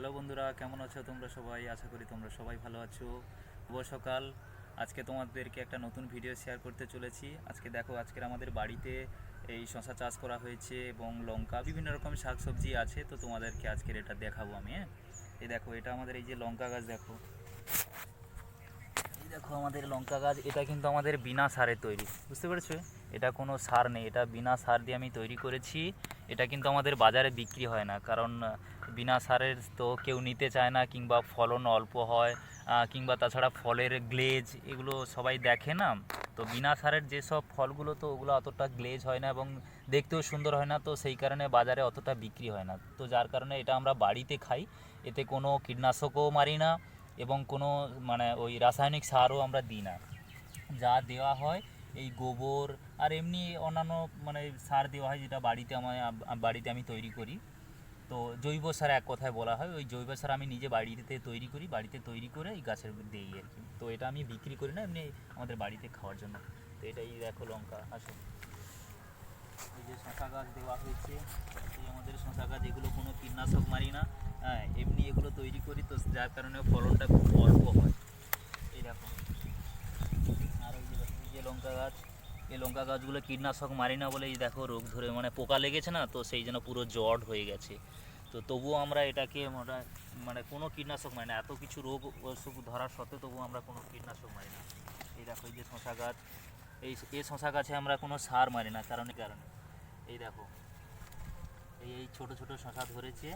Hello বন্ধুরা, কেমন আছো তোমরা সবাই? আশা করি তোমরা সবাই ভালো আছো। শুভ সকাল। আজকে তোমাদেরকে একটা নতুন ভিডিও শেয়ার করতে চলেছি। আজকে দেখো, আজকের আমাদের বাড়িতে এই শশা চাষ করা হয়েছে এবং লঙ্কা, বিভিন্ন রকম শাকসবজি আছে। তো তোমাদেরকে আজকের এটা দেখাবো আমি হ্যাঁ? এই দেখো, এটা আমাদের এই যে লঙ্কা গাছ, দেখো। দেখো আমাদের লঙ্কা গাছ, এটা কিন্তু আমাদের বিনা সারে তৈরি, বুঝতে পেরেছ? এটা কোনো সার নেই, এটা বিনা সার দিয়ে আমি তৈরি করেছি, এটা কিন্তু আমাদের বাজারে বিক্রি হয় না, কারণ বিনা সারের তো কেউ নিতে চায় না, কিংবা ফলন অল্প হয় কিংবা তাছাড়া ফলের গ্লেজ, এগুলো সবাই দেখে না। তো বিনা সারের যেসব ফলগুলো, তো ওগুলো অতটা গ্লেজ হয় না এবং দেখতেও সুন্দর হয় না, তো সেই কারণে বাজারে অতটা বিক্রি হয় না। তো যার কারণে এটা আমরা বাড়িতে খাই, এতে কোনো কীটনাশকও মারি না এবং কোনো মানে ওই রাসায়নিক সারও আমরা দিই না। যা দেওয়া হয়, এই গোবর আর এমনি অন্যান্য মানে সার দেওয়া হয় যেটা বাড়িতে আমার বাড়িতে আমি তৈরি করি। তো জৈব সার এক কথায় বলা হয়, ওই জৈব সার আমি নিজে বাড়িতে তৈরি করি, বাড়িতে তৈরি করে এই গাছের দিই আর কি। তো এটা আমি বিক্রি করি না, এমনি আমাদের বাড়িতে খাওয়ার জন্য। তো এটাই দেখো লঙ্কা, আসো। এই যে শশা গাছ দেওয়া হয়েছে, এই আমাদের শশা গাছ, এগুলো কোনো কীটনাশক মারি না। হ্যাঁ এমনি এগুলো তৈরি করি তো, যার কারণে ফলনটা খুব অল্প হয়। এই দেখো। আর ওই যে লঙ্কা গাছ, এই লঙ্কা গাছগুলো কীটনাশক মারি না বলে এই দেখো রোগ ধরে মানে পোকা লেগেছে না, তো সেই জন্য পুরো জট হয়ে গেছে। তো তবুও আমরা এটাকে মানে কোনো কীটনাশক মারি না, এত কিছু রোগ অসুখ ধরার সত্ত্বেও তবুও আমরা কোনো কীটনাশক মারি না। এই দেখো, এই যে শশা গাছ, এই এই শশা গাছে আমরা কোনো সার মারি না, কারণে কারণে। এই দেখো, এই এই ছোটো ছোট শশা ধরেছে।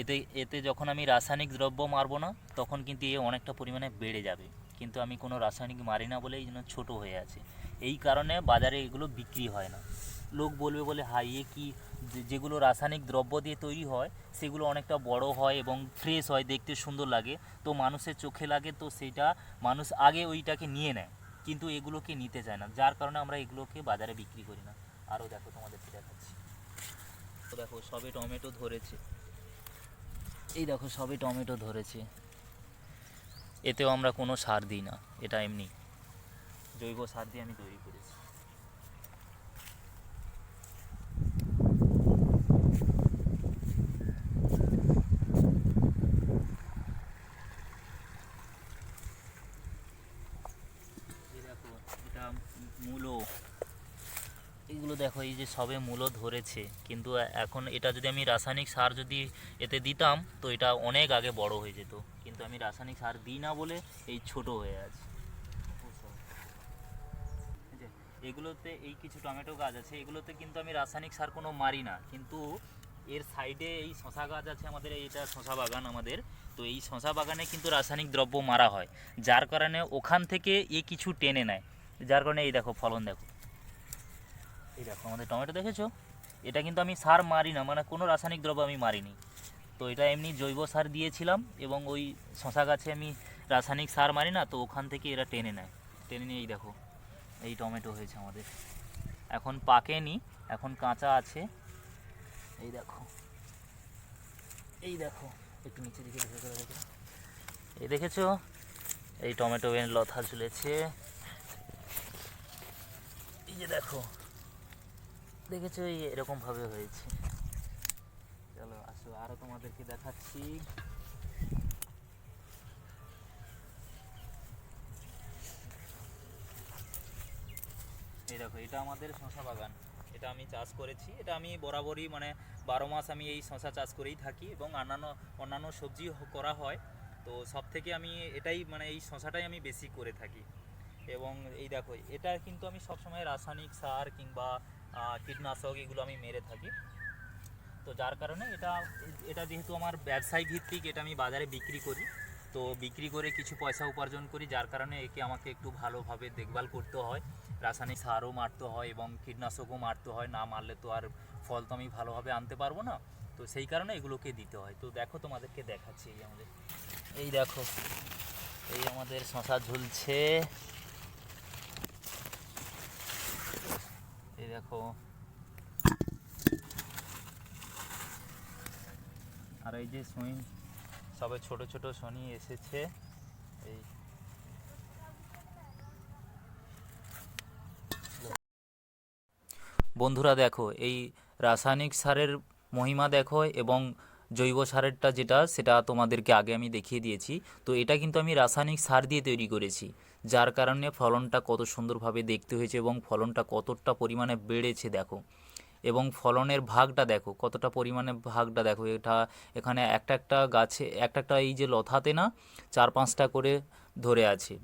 এতে এতে যখন আমি রাসায়নিক দ্রব্য মারবো না, তখন কিন্তু এ অনেকটা পরিমাণে বেড়ে যাবে। কিন্তু আমি কোনো রাসায়নিক মারি না বলে এই জন্য ছোটো হয়ে আছে। এই কারণে বাজারে এগুলো বিক্রি হয় না। লোক বলবে, বলে, হাই, এ কি? যেগুলো রাসায়নিক দ্রব্য দিয়ে তৈরি হয়, সেগুলো অনেকটা বড় হয় এবং ফ্রেশ হয়, দেখতে সুন্দর লাগে। তো মানুষের চোখে লাগে, তো সেটা মানুষ আগে ওইটাকে নিয়ে নেয়। কিন্তু এগুলোকে নিতে চায় না। যার কারণে আমরা এগুলোকে বাজারে বিক্রি করি না। আরও দেখো, তোমাদেরকে দেখাচ্ছি। তো দেখো, সবে টমেটো ধরেছে। এই দেখো, সবই টমেটো ধরেছে। এতেও আমরা কোনো সার দিই না, এটা এমনি। জৈব সার দিয়ে আমি তৈরি করেছি। মূলো। এগুলো দেখো, এই যে সবে মূলো ধরেছে, কিন্তু এখন এটা যদি আমি রাসায়নিক সার যদি এতে দিতাম, তো এটা অনেক আগে বড় হয়ে যেত। কিন্তু আমি রাসায়নিক সার দিই না বলে এই ছোট হয়ে আছে। এগুলোতে এই কিছু টমেটো গাছ আছে, এগুলোতে কিন্তু আমি রাসায়নিক সার কোনো মারি না। কিন্তু এর সাইডে এই শশা গাছ আছে আমাদের এইটা শশা বাগান আমাদের। তো এই শশা বাগানে কিন্তু রাসায়নিক দ্রব্য মারা হয়, যার কারণে ওখান থেকে এ কিছু টেনে নেয়। যার কারণে এই দেখো ফলন দেখো। এই দেখো, আমাদের টমেটো দেখেছ? এটা কিন্তু আমি সার মারি না মানে কোনো রাসায়নিক দ্রব্য আমি মারিনি। তো এটা এমনি জৈব সার দিয়েছিলাম এবং ওই শশা গাছে আমি রাসায়নিক সার মারি না, তো ওখান থেকে এরা টেনে নেয়। টেনে নিয়ে এই দেখো, এই টমেটো হয়েছে আমাদের। এখন পাকেনি, এখন কাঁচা আছে। এই দেখো এই দেখো, একটু নিচে দিকে এই দেখেছ? এই টমেটো বেন লতা ঝুলেছে। এই যে দেখো দেখেছ, এই এরকম ভাবে হয়েছে। চলো, আসো, আরও তোমাদেরকে দেখাচ্ছি। এই দেখো, এটা আমাদের শশা বাগান। এটা আমি চাষ করেছি। এটা আমি বরাবরই মানে বারো মাস আমি এই শশা চাষ করেই থাকি এবং অন্যান্য অন্যান্য সবজি করা হয়। তো সব থেকে আমি এটাই মানে এই শশাটাই আমি বেশি করে থাকি। এবং এই দেখো, এটা কিন্তু আমি সবসময় রাসায়নিক সার কিংবা কীটনাশক এগুলো আমি মেরে থাকি। তো যার কারণে এটা এটা যেহেতু আমার ব্যবসায় ভিত্তিক এটা আমি বাজারে বিক্রি করি। তো বিক্রি করে কিছু পয়সা উপার্জন করি, যার কারণে একে আমাকে একটু ভালোভাবে দেখভাল করতে হয়। রাসায়নিক সারও মারতে হয় এবং কীটনাশকও মারতে হয়। না মারলে তো আর ফল তো আমি ভালোভাবে আনতে পারব না। তো সেই কারণে এগুলোকে দিতে হয়। তো দেখো তোমাদেরকে দেখাচ্ছি এই আমাদের, এই দেখো, এই আমাদের শশা ঝুলছে। এই দেখো। আর এই যে সুইং সবে ছোট ছোট শনি এসেছে। এই বন্ধুরা দেখো, এই রাসায়নিক সারের মহিমা দেখো এবং জৈব সারেরটা যেটা, সেটা তোমাদেরকে আগে আমি দেখিয়ে দিয়েছি। তো এটা কিন্তু আমি রাসায়নিক সার দিয়ে তৈরি করেছি, যার কারণে ফলনটা কত সুন্দরভাবে দেখতে হয়েছে এবং ফলনটা কতটা পরিমাণে বেড়েছে দেখো। এবং ফলনের ভাগটা দেখো, কতটা পরিমাণে ভাগটা দেখো, এটা এখানে একটা একটা গাছে, একটা একটা এই যে লথাতে না, চার পাঁচটা করে ধরে আছে,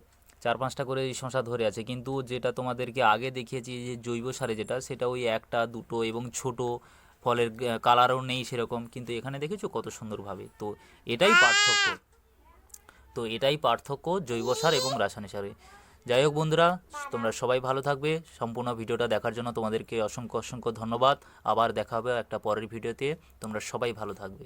চার পাঁচটা করে এই শশা ধরে আছে। কিন্তু যেটা তোমাদেরকে আগে দেখিয়েছি যে জৈব সারে যেটা, সেটা ওই একটা, দুটো এবং ছোট ফলের কালারও নেই সেরকম, কিন্তু এখানে দেখেছ কত সুন্দরভাবে। তো এটাই পার্থক্য। তো এটাই পার্থক্য জৈব সার এবং রাসায়নিক সারে। যাই হোক বন্ধুরা, তোমরা সবাই ভালো থাকবে। সম্পূর্ণ ভিডিওটা দেখার জন্য তোমাদেরকে অসংখ্য অসংখ্য ধন্যবাদ। আবার দেখা হবে একটা পরের ভিডিওতে। তোমরা সবাই ভালো থাকবে।